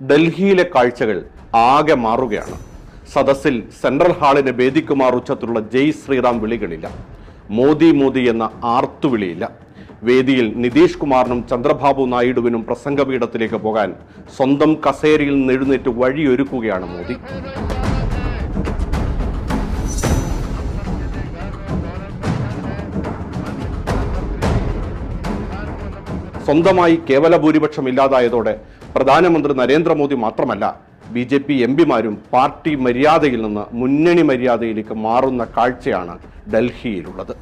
ഡൽഹിയിലെ കാഴ്ചകൾ ആകെ മാറുകയാണ്. സദസ്സിൽ സെൻട്രൽ ഹാളിന് വേദിക്കുമാർ ഉച്ചത്തിലുള്ള ജയ് ശ്രീറാം വിളികളില്ല. മോദി മോദി എന്ന ആർത്തുവിളിയില്ല വേദിയിൽ നിതീഷ് കുമാറിനും ചന്ദ്രബാബു നായിഡുവിനും പ്രസംഗപീഠത്തിലേക്ക് പോകാൻ സ്വന്തം കസേരയിൽ നിന്ന് എഴുന്നേറ്റ് വഴിയൊരുക്കുകയാണ് മോദി. സ്വന്തമായി കേവല ഭൂരിപക്ഷം ഇല്ലാതായതോടെ പ്രധാനമന്ത്രി നരേന്ദ്രമോദി മാത്രമല്ല ബി ജെ പി എം പിമാരും പാർട്ടി മര്യാദയിൽ നിന്ന് മുന്നണി മര്യാദയിലേക്ക് മാറുന്ന കാഴ്ചയാണ് ഡൽഹിയിലുള്ളത്.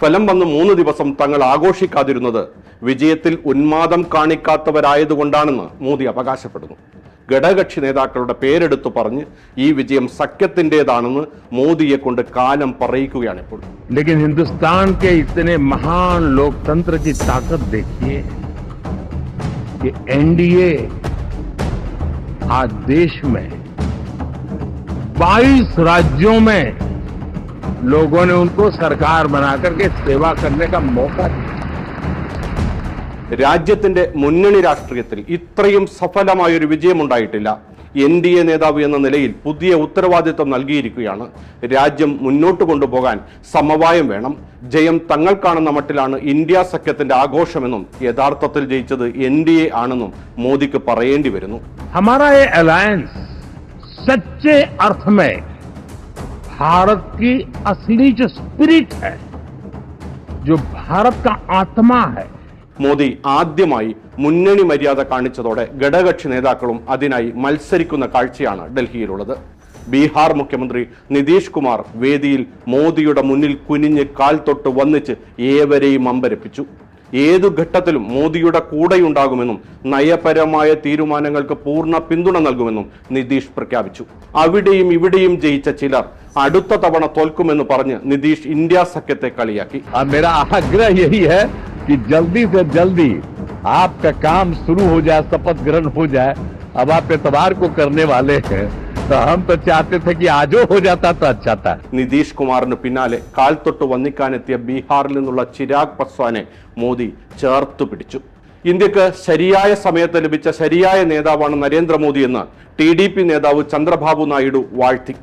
ഫലം വന്ന് മൂന്ന് ദിവസം തങ്ങൾ ആഘോഷിക്കാതിരുന്നത് വിജയത്തിൽ ഉന്മാദം കാണിക്കാത്തവരായതുകൊണ്ടാണെന്ന് മോദി അവകാശപ്പെടുന്നു. ഘടകക്ഷി നേതാക്കളുടെ പേരെടുത്തു പറഞ്ഞ് ഈ വിജയം സഖ്യത്തിന്റെതാണെന്ന് മോദിയെ കൊണ്ട് കാലം പറയിക്കുകയാണ് ഇപ്പോൾ ഹിന്ദുസ്ഥാൻ മഹാൻ ലോക്തന്ത്ര की एनडीए आज देश में 22 राज्यों में लोगों ने उनको सरकार बनाकर के सेवा करने का मौका दिया। രാജ്യത്തിന്റെ മുന്നണി രാഷ്ട്രീയത്തിൽ ഇത്രയും സഫലമായൊരു വിജയമുണ്ടായിട്ടില്ല എൻ ഡി എ നേതാവ് എന്ന നിലയിൽ പുതിയ ഉത്തരവാദിത്വം നൽകിയിരിക്കുകയാണ് രാജ്യം മുന്നോട്ട് കൊണ്ടുപോകാൻ സമവായം വേണം ജയം തങ്ങൾക്കാണെന്ന മട്ടിലാണ് ഇന്ത്യ സഖ്യത്തിന്റെ ആഘോഷമെന്നും യഥാർത്ഥത്തിൽ ജയിച്ചത് എൻ ഡി എ ആണെന്നും മോദിക്ക് പറയേണ്ടി വരുന്നു हमारा ये अलायंस सच्चे अर्थ में भारत की असली जो स्पिरिट है जो भारत का आत्मा है മോദി ആദ്യമായി മുന്നണി മര്യാദ കാണിച്ചതോടെ ഘടകകക്ഷി നേതാക്കളും അതിനായി മത്സരിക്കുന്ന കാഴ്ചയാണ് ഡൽഹിയിലുള്ളത്. ബീഹാർ മുഖ്യമന്ത്രി നിതീഷ് കുമാർ വേദിയിൽ മോദിയുടെ മുന്നിൽ കുനിഞ്ഞ് കാൽ തൊട്ട് വന്നിച്ച് ഏവരെയും അമ്പരപ്പിച്ചു. ഏതു ഘട്ടത്തിലും മോദിയുടെ കൂടെയുണ്ടാകുമെന്നും നയപരമായ തീരുമാനങ്ങൾക്ക് പൂർണ പിന്തുണ നൽകുമെന്നും നിതീഷ് പ്രഖ്യാപിച്ചു. അവിടെയും ഇവിടെയും ജയിച്ച ചിലർ അടുത്ത തവണ തോൽക്കുമെന്ന് പറഞ്ഞ് നിതീഷ് ഇന്ത്യ സഖ്യത്തെ കളിയാക്കി. अब मेरा आग्रह यही है कि जल्दी से जल्दी आपका काम शुरू हो जाए शपथ ग्रहण हो जाए अब आप एतवार को करने वाले हैं तो हम तो चाहते थे कि आजो हो जाता तो अच्छा था നിതീഷ് കുമാറിന് പിന്നാലെ കാൽ തൊട്ട് വന്നിക്കാനെത്തിയ ബീഹാറിൽ നിന്നുള്ള ചിരാഗ് പസ്വാനെ മോദി ചേർത്തു പിടിച്ചു ഇന്ത്യക്ക് ശരിയായ സമയത്ത് ലഭിച്ച ശരിയായ നേതാവാണ് നരേന്ദ്രമോദി എന്ന് ടി ഡി പി നേതാവ് ചന്ദ്രബാബു നായിഡു വാഴ്ത്തി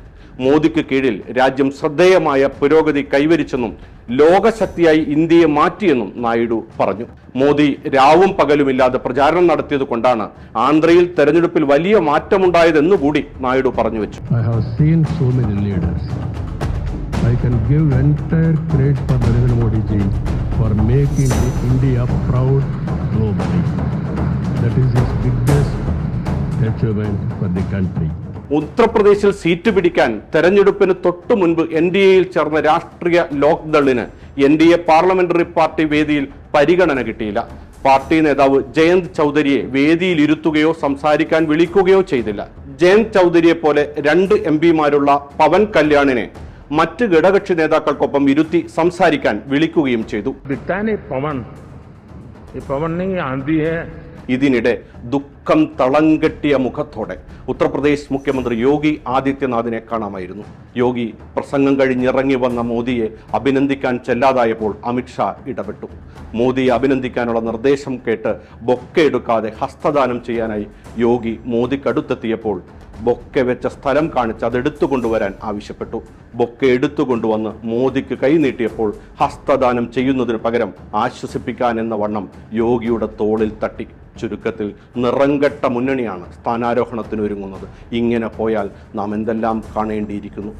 മോദിക്ക് കീഴിൽ രാജ്യം ശ്രദ്ധേയമായ പുരോഗതി കൈവരിച്ചെന്നും ലോകശക്തിയായി ഇന്ത്യയെ മാറ്റിയെന്നും നായിഡു പറഞ്ഞു മോദി രാവും പകലുമില്ലാതെ പ്രചാരണം നടത്തിയത് കൊണ്ടാണ് ആന്ധ്രയിൽ തെരഞ്ഞെടുപ്പിൽ വലിയ മാറ്റമുണ്ടായതെന്നുകൂടി നായിഡു പറഞ്ഞു വെച്ചു I can give entire credit for Modi ji for making India proud globally. That is his biggest achievement for the country. ഉത്തർപ്രദേശിൽ സീറ്റ് പിടിക്കാൻ തെരഞ്ഞെടുപ്പിന് തൊട്ടു മുൻപ് എൻ ഡി എയിൽ ചേർന്ന രാഷ്ട്രീയ ലോക്ദളിന് N D A parliamentary party വേദിയിൽ പരിഗണന കിട്ടിയില്ല. പാർട്ടി നേതാവ് ജയന്ത് ചൗധരിയെ വേദിയിൽ ഇരുത്തുകയോ സംസാരിക്കാൻ വിളിക്കുകയോ ചെയ്തില്ല. ജയന്ത് ചൗധരിയെ പോലെ രണ്ട് എം പിമാരുള്ള പവൻ കല്യാണിനെ മറ്റ് ഘടകക്ഷി നേതാക്കൾക്കൊപ്പം ഇരുത്തി സംസാരിക്കാൻ വിളിക്കുകയും ചെയ്തു. പവൻ പവൻ ഇതിനിടെ ദുഃഖം തളങ്കെട്ടിയ മുഖത്തോടെ ഉത്തർപ്രദേശ് മുഖ്യമന്ത്രി യോഗി ആദിത്യനാഥിനെ കാണാമായിരുന്നു. യോഗി പ്രസംഗം കഴിഞ്ഞിറങ്ങി വന്ന മോദിയെ അഭിനന്ദിക്കാൻ ചെല്ലാതായപ്പോൾ അമിത്ഷാ ഇടപെട്ടു. മോദിയെ അഭിനന്ദിക്കാനുള്ള നിർദ്ദേശം കേട്ട് ബൊക്കെ എടുക്കാതെ ഹസ്തദാനം ചെയ്യാനായി യോഗി മോദിക്കടുത്തെത്തിയപ്പോൾ ബൊക്കെ വെച്ച സ്ഥലം കാണിച്ച് അതെടുത്തു കൊണ്ടുവരാൻ ആവശ്യപ്പെട്ടു. ബൊക്കെ എടുത്തു കൊണ്ടുവന്ന് മോദിക്ക് കൈനീട്ടിയപ്പോൾ ഹസ്തദാനം ചെയ്യുന്നതിന് പകരം ആശ്വസിപ്പിക്കാൻ എന്ന വണ്ണം യോഗിയുടെ തോളിൽ തട്ടി. ചുരുക്കത്തിൽ നിറങ്കെട്ട മുന്നണിയാണ് സ്ഥാനാരോഹണത്തിന് ഒരുങ്ങുന്നത്. ഇങ്ങനെ പോയാൽ നാം എന്തെല്ലാം കാണേണ്ടിയിരിക്കുന്നു?